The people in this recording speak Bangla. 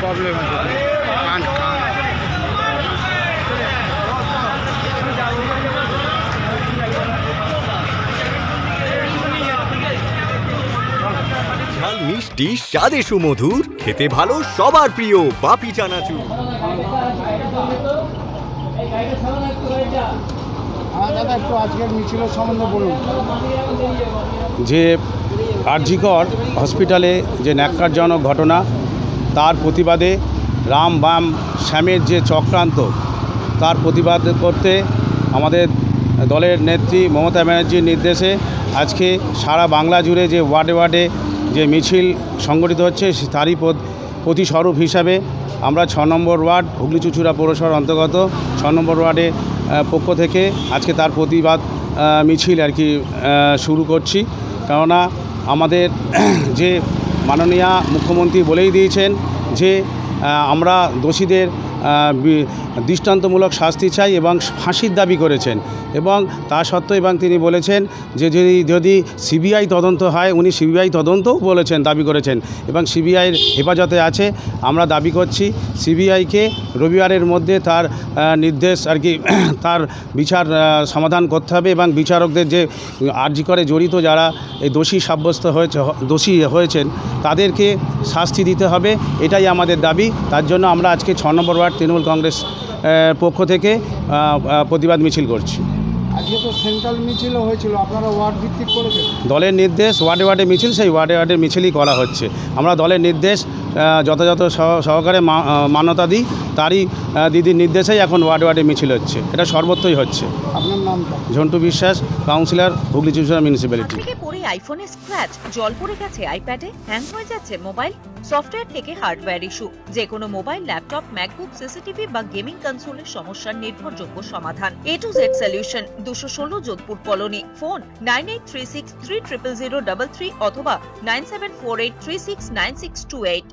প্রবলেম কান ঝাল মিষ্টি স্বাদে সুমধুর খেতে ভালো সবার প্রিয় বাপি চানাচুর। হ্যাঁ দাদা একটু আজকের মিছিলের সম্বন্ধে বলুন। যে আরজিকর হসপিটালে যে ন্যাক্কারজনক ঘটনা তার প্রতিবাদে রাম বাম শ্যামের যে চক্রান্ত, তার প্রতিবাদ করতে আমাদের দলের নেত্রী মমতা ব্যানার্জির নির্দেশে আজকে সারা বাংলা জুড়ে যে ওয়ার্ডে ওয়ার্ডে যে মিছিল সংগঠিত হচ্ছে তারই প্রত- প্রতিস্বরূপ হিসাবে আমরা ছ নম্বর ওয়ার্ড হুগলি চুচুড়া পৌরসভার অন্তর্গত ছ নম্বর ওয়ার্ডে পক্ষ থেকে আজকে তার প্রতিবাদ মিছিল আর কি শুরু করছি। কেননা আমাদের যে মাননীয় মুখ্যমন্ত্রী বলেই দিয়েছেন যে আমরা দোষীদের দৃষ্টান্তমূলক শাস্তি চাই এবং ফাঁসির দাবি করেছেন। এবং তা সত্ত্বেও এবং তিনি বলেছেন যে যদি যদি সিবিআই তদন্ত হয়, উনি সিবিআই তদন্তও বলেছেন, দাবি করেছেন। এবং সিবিআইয়ের হেফাজতে আছে। আমরা দাবি করছি সিবিআইকে রবিবারের মধ্যে তার নির্দেশ আর কি, তার বিচার সমাধান করতে হবে এবং বিচারকদের যে আর্জি করে জড়িত যারা এই দোষী সাব্যস্ত হয়েছে, দোষী হয়েছেন, তাদেরকে শাস্তি দিতে হবে। এটাই আমাদের দাবি। তার জন্য আমরা আজকে ছ নম্বর ওয়ার্ড তৃণমূল কংগ্রেস পক্ষ থেকে প্রতিবাদ মিছিল করছি। আজকে তো সেন্ট্রাল মিছিলও হয়েছিল আপনারা ওয়ার্ড ভিত্তিক করেছেন? দলের নির্দেশ ওয়ার্ডে ওয়ার্ডে মিছিল সেই ওয়ার্ডে ওয়ার্ডে মিছিলই করা হচ্ছে। আমরা দলের নির্দেশ যথাযথ সহ- সহকারে মান্যতা দিই। তারই দিদির নির্দেশেই এখন ওয়ার্ডে ওয়ার্ডে মিছিল হচ্ছে। এটা সর্বত্রই হচ্ছে। আপনার নামটা? ঝন্টু বিশ্বাস কাউন্সিলর হুগলি চুচুড়া মিউনিসিপ্যালিটি। থেকে পড়ে আইফোনে স্ক্র্যাচ জল পড়ে গেছে আইপ্যাডে হ্যাং হয়ে যাচ্ছে মোবাইল সফটওয়্যার থেকে হার্ডওয়্যার ইস্যু যে কোনো মোবাইল ল্যাপটপ ম্যাকবুক সিসিটিভি বা গেমিং কনসোলের সমস্যার নির্ভরযোগ্য সমাধান। এ টু জেড সলিউশন দুশো ষোলো Jodhpur colony. Phone nine eight three six three triple zero double three অথবা nine seven four eight three six nine six two eight